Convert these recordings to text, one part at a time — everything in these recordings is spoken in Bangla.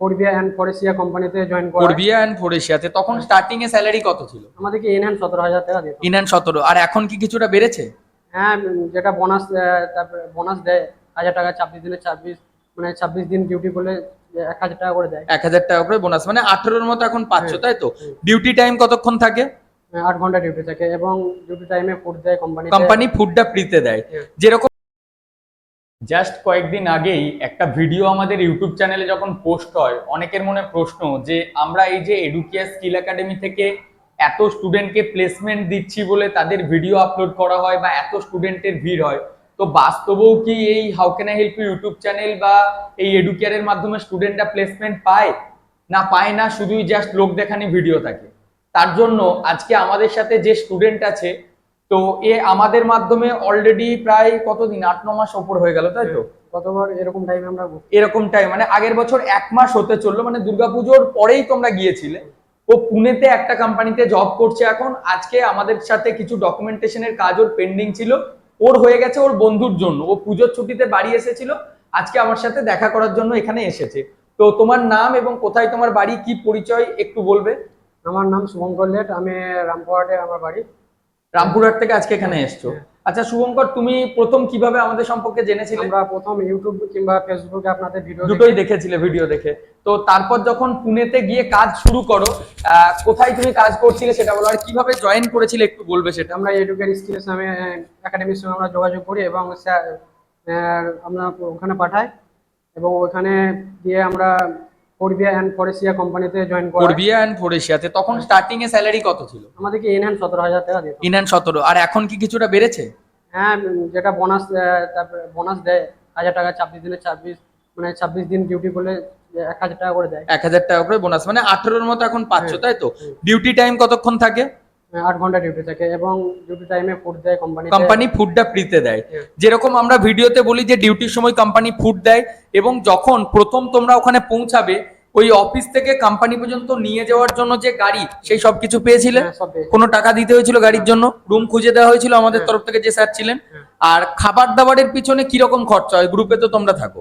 করবিয়া অ্যান্ড ফরেসিয়া কোম্পানিতে জয়েন করা। করবিয়া অ্যান্ড তখন স্টার্টিং এ স্যালারি কত ছিল? আমাদেরকে সতেরো হাজার টাকা দিত। ইন সতেরো। আর এখন কি কিছুটা বেড়েছে? হ্যাঁ যেটা বোনাস তারপরে বোনাস দেয় হাজার টাকা ছাব্বিশ দিনে ছাব্বিশ মানে ছাব্বিশ দিন ডিউটি করলে এক হাজার টাকা করে দেয়। এক হাজার টাকা করে বোনাস মানে আঠেরোর মতো এখন পাচ্ছ হ্যাঁ, তাই তো? ডিউটি টাইম কতক্ষণ থাকে? আট ঘণ্টা ডিউটি থাকে এবং ডিউটি টাইমে ফুড দেয় কোম্পানি কোম্পানি ফুডটা ফ্রিতে দেয়। হ্যাঁ। যেরকম জাস্ট কয়েকদিন আগেই একটা ভিডিও আমাদের ইউটিউব চ্যানেলে যখন পোস্ট হয়, অনেকের মনে প্রশ্ন যে, আমরা এই যে এডুকেয়ার স্কিল একাডেমি থেকে এত স্টুডেন্টকে প্লেসমেন্ট দিচ্ছি বলে তাদের ভিডিও আপলোড করা হয় বা এত স্টুডেন্টের ভিড় হয়? তো বাস্তবেও কি এই how can I help you YouTube channel বা এই এডুকেয়ারের মাধ্যমে স্টুডেন্টরা প্লেসমেন্ট পায়? না পায় না, শুধুই জাস্ট লোক দেখানি ভিডিও থাকে। তার জন্য আজকে আমাদের সাথে যে স্টুডেন্ট আছে তো এ আমাদের মাধ্যমে অলরেডি প্রায় কতদিন? আট ন মাস ওপর হয়ে গেল তাই তো? কতবার এরকম টাইমে আমরা এরকম টাইম মানে আগের বছর এক মাস হতে চলল মানে দুর্গাপুজোর পরেই তোমরা গিয়েছিলে। ও পুনেতে একটা কোম্পানিতে জব করছে এখন। আজকে আমাদের সাথে কিছু ডকুমেন্টেশনের কাজ ওর পেন্ডিং ছিল। ওর হয়ে গেছে ওর বন্ধুর জন্য। ও পুজোর ছুটিতে বাড়ি এসেছিল। আজকে আমার সাথে দেখা করার জন্য এখানে এসেছে। তো তোমার নাম এবং কোথায় তোমার বাড়ি কি পরিচয় একটু বলবে? আমার নাম শুভঙ্কর লেট। আমি রামপুরহাটে আমার বাড়ি। রামপুরহাট থেকে আজকে এখানে এসছো। আচ্ছা শুভঙ্কর তুমি প্রথম কীভাবে আমাদের সম্পর্কে জেনেছিলে? আমরা প্রথম ইউটিউব কিংবা ফেসবুকে আপনাদের ভিডিও দুটোই দেখেছিলে ভিডিও দেখে। তো তারপর যখন পুনেতে গিয়ে কাজ শুরু করো কোথায় তুমি কাজ করছিলে সেটা বলো আর কীভাবে জয়েন করেছিলে একটু বলবে সেটা? আমরা এডুকেট স্কিলস নামে একাডেমির সঙ্গে আমরা যোগাযোগ করি এবং স্যার আমরা ওখানে পাঠাই এবং ওখানে গিয়ে আমরা করবিয়া অ্যান্ড ফরেসিয়া কোম্পানিতে জয়েন করা। করবিয়া অ্যান্ড ফরেশিয়াতে তখন স্টার্টিং এ স্যালারি কত ছিল? আমাদেরকে ইন হ্যান্ড সতেরো হাজার টাকা দিত। ইনহ্যান্ড সতেরো। আর এখন কি কিছুটা বেড়েছে? হ্যাঁ যেটা বোনাস তারপরে বোনাস দেয় হাজার টাকা ছাব্বিশ দিনে ছাব্বিশ মানে ছাব্বিশ দিন ডিউটি করলে এক হাজার টাকা করে দেয়। এক হাজার টাকা করে বোনাস মানে আঠেরোর মতো এখন পাচ্ছ হ্যাঁ, তাই তো? ডিউটি টাইম কতক্ষণ থাকে? আট ঘণ্টা ডিউটি থাকে এবং ডিউটি টাইমে ফুড দেয় কোম্পানি কোম্পানি ফুডটা ফ্রিতে দেয়। হ্যাঁ। যেরকম আমরা ভিডিওতে বলি যে ডিউটির সময় কোম্পানি ফুড দেয় এবং যখন প্রথম তোমরা ওখানে পৌঁছাবে ওই অফিস থেকে কোম্পানি পর্যন্ত নিয়ে যাওয়ার জন্য যে গাড়ি সেই সব কিছু পেয়েছিলে? কোনো টাকা দিতে হয়েছিল গাড়ির জন্য? রুম খুঁজে দেওয়া হয়েছিল আমাদের হ্যাঁ। তরফ থেকে যে স্যার ছিলেন। হ্যাঁ। আর খাবার দাবারের পিছনে কীরকম খরচা হয়? গ্রুপে তো তোমরা থাকো।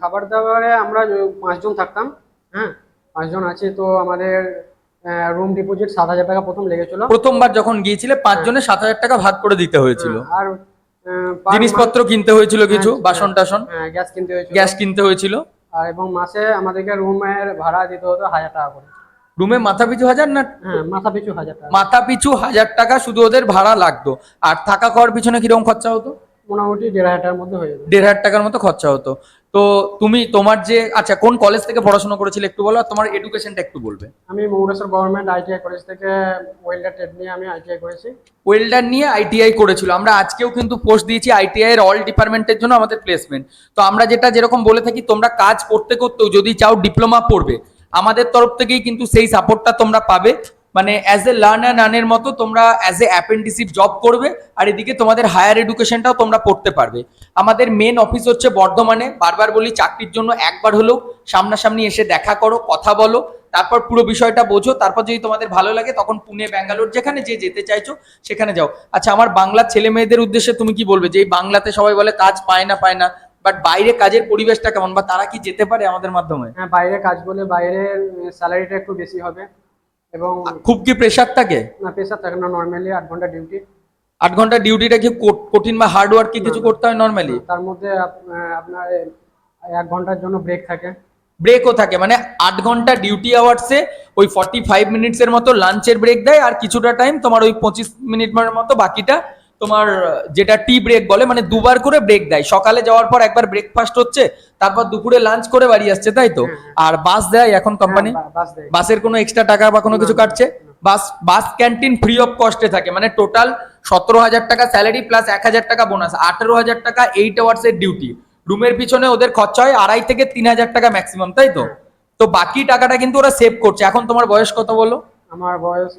খাবার দাবারে আমরা পাঁচজন থাকতাম হ্যাঁ? পাঁচজন আছি তো আমাদের রুম ডিপোজিট সাত হাজার টাকা প্রথম লেগেছিল। প্রথমবার যখন গিয়েছিলে পাঁচজনে সাত হাজার টাকা ভাগ করে দিতে হয়েছিল। হ্যাঁ, আর জিনিসপত্র কিনতে হয়েছিল কিছু হ্যাঁ, বাসন টাসন। হ্যাঁ, গ্যাস কিনতে হয়েছিল। গ্যাস কিনতে হয়েছিল। আর এবং মাসে আমাদেরকে রুমের ভাড়া দিতে হতো হাজার টাকা করে। রুমে মাথা পিছু হাজার না? হ্যাঁ মাথা পিছু হাজার টাকা। মাথা পিছু হাজার টাকা শুধু ওদের ভাড়া লাগতো। আর থাকা খাওয়ার পিছনে কীরকম খরচা হতো? মোটামুটি দেড় হাজার টাকার মধ্যে হয়ে যেত। দেড় হাজার টাকার মতো খরচা হতো। তো তুমি তোমার যে আচ্ছা কোন কলেজ থেকে পড়াশোনা করেছিলে একটু বলো আর তোমার এডুকেশনটা একটু বলবে। আমি মৌরেশ্বর গভর্নমেন্ট আইটিআই কলেজ থেকে ওয়েল্ডার ট্রেড নিয়ে আমি আইটিআই করেছি। ওয়েল্ডার নিয়ে আইটিআই করেছিল। আমরা আজকেও কিন্তু পোস্ট দিয়েছি আইটিআই এর অল ডিপার্টমেন্টের জন্য আমাদের প্লেসমেন্ট তো আমরা যেটা যেরকম বলে থাকি তোমরা কাজ করতে করতেও যদি চাও ডিপ্লোমা পড়বে আমাদের তরফ থেকেই কিন্তু সেই সাপোর্টটা তোমরা পাবে। মানে অ্যাজ এ লার্ন অ্যান্ড আর্নের মতো তোমরা অ্যাজ এ অ্যাপেন্ডিসিভ জব করবে, আর এদিকে তোমাদের হায়ার এডুকেশনটাও তোমরা পড়তে পারবে। আমাদের মেন অফিস হচ্ছে বর্ধমানে, বারবার বলি চাকরির জন্য একবার হলেও সামনাসামনি এসে দেখা করো, কথা বলো, তারপর পুরো বিষয়টা বোঝো, তারপর যদি তোমাদের ভালো লাগে তখন পুনে, ব্যাঙ্গালোর, যেখানে যে যেতে চাইছো, সেখানে যাও। আচ্ছা আমার বাংলার ছেলে মেয়েদের উদ্দেশ্যে তুমি কি বলবে? যে এই বাংলাতে সবাই বলে কাজ পায় না পায় না বাট বাইরে কাজের পরিবেশটা কেমন? বা তারা কি যেতে পারে আমাদের মাধ্যমে? হ্যাঁ বাইরে কাজ বলে বাইরের স্যালারিটা একটু বেশি হবে। এবং খুব কি প্রেশার থাকে? না প্রেশার থাকে না নর্মালি আট ঘণ্টা ডিউটি আট ঘণ্টা ডিউটিটা কি কঠিন বা হার্ড ওয়ার্ক কি কিছু করতে হয় নর্মালি তার মধ্যে আপনার এক ঘণ্টার জন্য ব্রেক থাকে। ব্রেকও থাকে মানে আট ঘণ্টা ডিউটি আওয়ার্সে ওই ফর্টি ফাইভ মিনিটসের মতো লাঞ্চের ব্রেক দেয় আর কিছুটা টাইম তোমার ওই পঁচিশ মিনিট মতো বাকিটা তোমার যেটা টি ব্রেক বলে মানে দুবার করে ব্রেক দেয়। সকালে যাওয়ার পর একবার ব্রেকফাস্ট হচ্ছে তারপর দুপুরে লাঞ্চ করে বাড়ি আসছে তাই তো? হ্যাঁ, আর বাস দেয় এখন কোম্পানি হ্যাঁ, বাসের কোনো এক্সট্রা টাকা বা কোনো কিছু কাটছে? Bus bus canteen free of কস্টে থাকে মানে টোটাল সতেরো হাজার টাকা স্যালারি প্লাস এক হাজার টাকা বোনাস আঠেরো হাজার টাকা এইট আওয়ার্স এর ডিউটি রুমের পিছনে ওদের খরচা হয় আড়াই থেকে তিন হাজার টাকা ম্যাক্সিমাম তাই তো? তো বাকি টাকাটা কিন্তু ওরা সেভ করছে। এখন তোমার বয়স কত বলো? আমার বয়স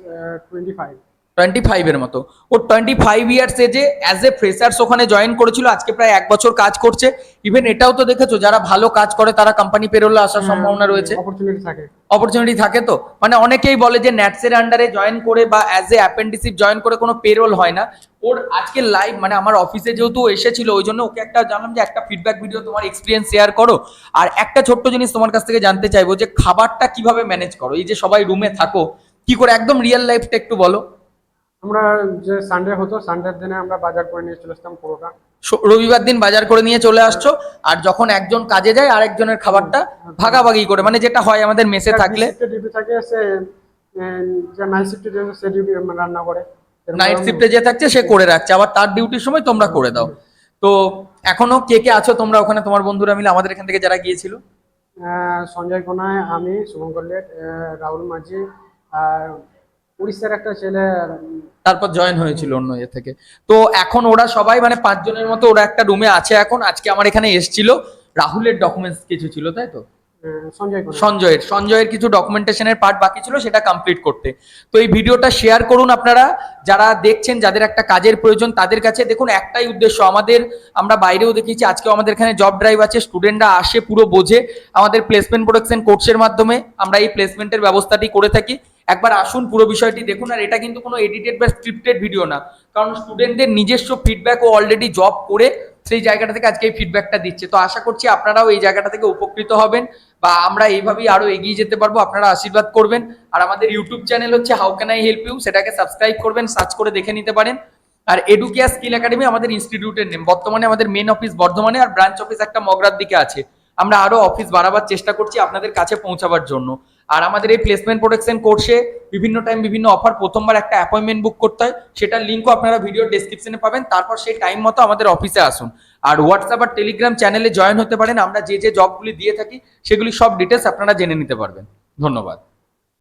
টোয়েন্টি ফাইভ টোয়েন্টি ফাইভের মতো। ও টোয়েন্টি ফাইভ ইয়ার্স এজে অ্যাজ এ ফ্রেশার্স ওখানে জয়েন করেছিল আজকে প্রায় এক বছর কাজ করছে। ইভেন এটাও তো দেখেছ যারা ভালো কাজ করে তারা কোম্পানি পেরোলে আসার সম্ভাবনা রয়েছে। অপরচুনিটি থাকে। অপরচুনিটি থাকে তো? মানে অনেকেই বলে যে ন্যাটসের আন্ডারে জয়েন করে বা অ্যাজ এ অ্যাপেন্ডিসিপ জয়েন করে কোনো পেরোল হয় না। ওর আজকে লাইভ মানে আমার অফিসে যেহেতু এসেছিল ওই জন্য ওকে একটা জানলাম যে একটা ফিডব্যাক ভিডিও তোমার এক্সপিরিয়েন্স শেয়ার করো। আর একটা ছোট্ট জিনিস তোমার কাছ থেকে জানতে চাইব যে খাবারটা কীভাবে ম্যানেজ করো? এই যে সবাই রুমে থাকো কি করে একদম রিয়েল লাইফটা একটু বলো। আমরা যে সানডে হতো সানডের দিনে আমরা বাজার করে নিয়ে চলে আসতাম পুরোটা। রবিবার দিন বাজার করে নিয়ে চলে আসছো আর যখন একজন কাজে যায় আরেকজনের খাবারটা ভাগাভাগি করে মানে যেটা হয় আমাদের মেসে থাকলে। ডিউটি থাকে সে নাইট শিফটে সে ডিউটি রান্না করে। নাইট শিফটে যে থাকছে সে করে রাখছে। আবার তার ডিউটির সময় তোমরা করে দাও। তো এখনও কে কে আছো তোমরা ওখানে? তোমার বন্ধুরা মিলে আমাদের এখান থেকে যারা গিয়েছিল? সঞ্জয় কোনায় আমি শুভঙ্কর লেট রাহুল মাঝি আর উড়িষ্যার একটা ছেলে তারপর জয়েন হয়েছিল অন্য ইয়ে থেকে। তো এখন ওরা সবাই মানে পাঁচজনের মতো ওরা একটা রুমে আছে এখন। আজকে আমার এখানে এসছিল। রাহুলের ডকুমেন্টস কিছু ছিল তাই তো? সঞ্জয়ের। সঞ্জয়ের কিছু ডকুমেন্টেশনের পার্ট বাকি ছিল সেটা কমপ্লিট করতে। তো এই ভিডিওটা শেয়ার করুন আপনারা। যারা দেখছেন যাদের একটা কাজের প্রয়োজন তাদের কাছে দেখুন একটাই উদ্দেশ্য। আমাদের আমরা বাইরেও দেখিয়েছি আজকেও আমাদের এখানে জব ড্রাইভ আছে। স্টুডেন্টরা আসে পুরো বোঝে। আমাদের প্লেসমেন্ট প্রোডাকশন কোর্সের মাধ্যমে আমরা এই প্লেসমেন্টের ব্যবস্থাটি করে থাকি। একবার আসুন পুরো বিষয়টি দেখুন, আর এটা কিন্তু কোনো এডিটেড বা স্ক্রিপ্টেড ভিডিও না। কারণ স্টুডেন্টদের নিজস্ব ফিডব্যাক ও অলরেডি জব করে সেই জায়গাটা থেকে আজকে এই ফিডব্যাকটা দিচ্ছে। তো আশা করছি আপনারাও এই জায়গাটা থেকে উপকৃত হবেন বা আমরা এইভাবেই আরও এগিয়ে যেতে পারব। আপনারা আশীর্বাদ করবেন। আর আমাদের ইউটিউব চ্যানেল হচ্ছে how can I help you সেটাকে সাবস্ক্রাইব করবেন সার্চ করে দেখে নিতে পারেন। আর এডুকেয়া স্কিল একাডেমি আমাদের ইনস্টিটিউটের নেম বর্তমানে আমাদের মেন অফিস বর্ধমানে আর ব্রাঞ্চ অফিস একটা মগরার দিকে আছে। আমরা আরও অফিস বাড়াবার চেষ্টা করছি আপনাদের কাছে পৌঁছাবার জন্য। আর আমাদের এই প্লেসমেন্ট প্রোটেকশন কোর্সে বিভিন্ন টাইম বিভিন্ন অফার প্রথমবার একটা অ্যাপয়েন্টমেন্ট বুক করতে হয়। সেটার লিঙ্কও আপনারা ভিডিও ডেসক্রিপশনে পাবেন। তারপর সেই টাইম মতো আমাদের অফিসে আসুন। আর হোয়াটসঅ্যাপ আর টেলিগ্রাম চ্যানেলে জয়েন হতে পারেন। আমরা যে যে জবগুলি দিয়ে থাকি, সেগুলি সব ডিটেলস আপনারা জেনে নিতে পারবেন। ধন্যবাদ।